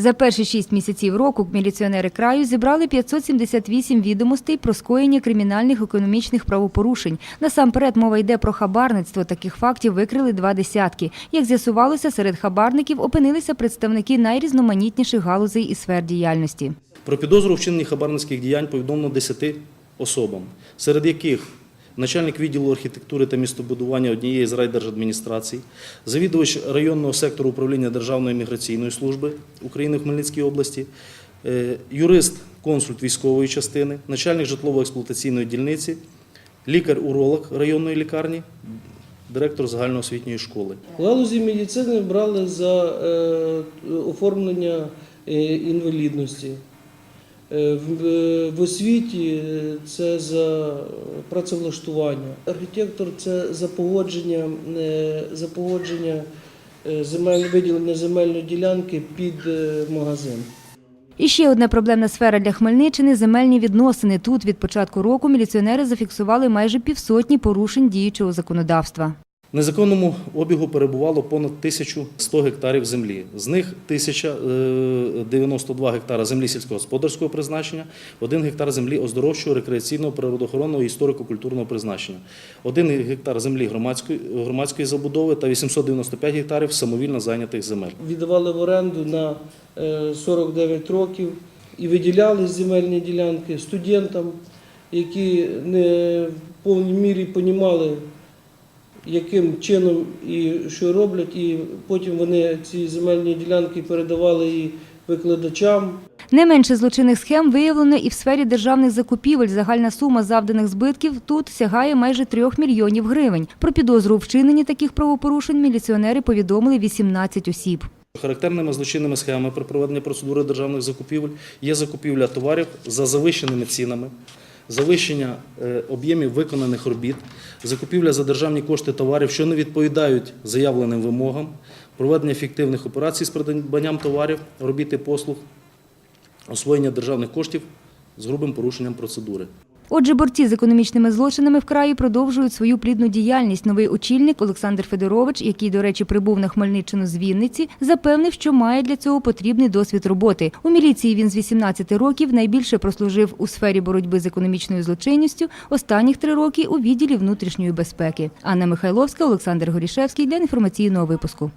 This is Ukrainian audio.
За перші шість місяців року міліціонери краю зібрали 578 відомостей про скоєння кримінальних економічних правопорушень. Насамперед мова йде про хабарництво. Таких фактів викрили два десятки. Як з'ясувалося, серед хабарників опинилися представники найрізноманітніших галузей і сфер діяльності. Про підозру у хабарницьких діянь повідомлено 10 особам, серед яких начальник відділу архітектури та містобудування однієї з райдержадміністрацій, завідувач районного сектору управління Державної міграційної служби України в Хмельницькій області, е, юрист, консульт військової частини, начальник житлово-експлуатаційної дільниці, лікар-уролог районної лікарні, директор загальноосвітньої школи. В галузі медицини брали за е, оформлення е, інвалідності. Е, В, е, в освіті це за працевлаштування. Архітектор це за погодження, е, за погодження земель, виділення земельної ділянки під магазин. І ще одна проблемна сфера для Хмельниччини земельні відносини. Тут від початку року міліціонери зафіксували майже півсотні порушень діючого законодавства. Незаконному обігу перебувало понад 1100 гектарів землі. З них 1092 гектара землі сільськогосподарського призначення, 1 гектар землі оздоровчого, рекреаційного, природоохоронного історико-культурного призначення, 1 гектар землі громадської, громадської забудови та 895 гектарів самовільно зайнятих земель. Віддавали в оренду на е, 49 років і виділяли земельні ділянки студентам, які не в повній мірі понімали, яким чином і що роблять, і потім вони ці земельні ділянки передавали і викладачам. Не менше злочинних схем виявлено і в сфері державних закупівель. Загальна сума завданих збитків тут сягає майже трьох мільйонів гривень. Про підозру у вчиненні таких правопорушень міліціонери повідомили 18 осіб. Характерними злочинними схемами при проведенні процедури державних закупівель є закупівля товарів за завищеними цінами, завищення е, об'ємів виконаних робіт, закупівля за державні кошти товарів, що не відповідають заявленим вимогам, проведення фіктивних операцій з придбанням товарів, робіт і послуг, освоєння державних коштів з грубим порушенням процедури. Отже, борці з економічними злочинами в краї продовжують свою плідну діяльність. Новий очільник Олександр Федорович, який, до речі, прибув на Хмельниччину з Вінниці, запевнив, що має для цього потрібний досвід роботи. У міліції він з 18 років найбільше прослужив у сфері боротьби з економічною злочинністю. Останніх три роки у відділі внутрішньої безпеки. Анна Михайловська, Олександр Горішевський для інформаційного випуску.